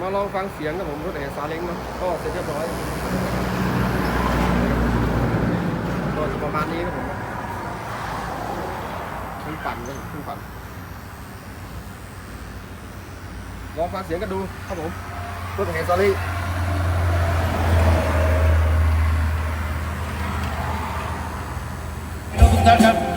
มาลองฟังเสียงนะผมรถแห่ซาเล้งเนาะก็เสร็จเรียบร้อยก็ประมาณนี้นะผมขึ้นปั่นเลยขึ้นปั่นลองฟังเสียงกันดูครับผมรถแห่ซาเล้งทุกท่านครับ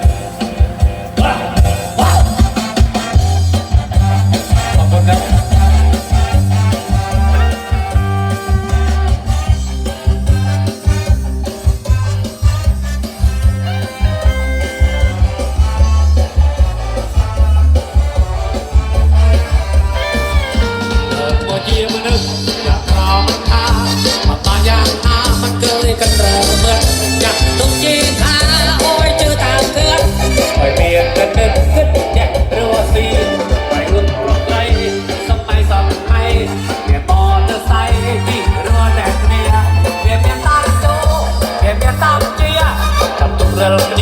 del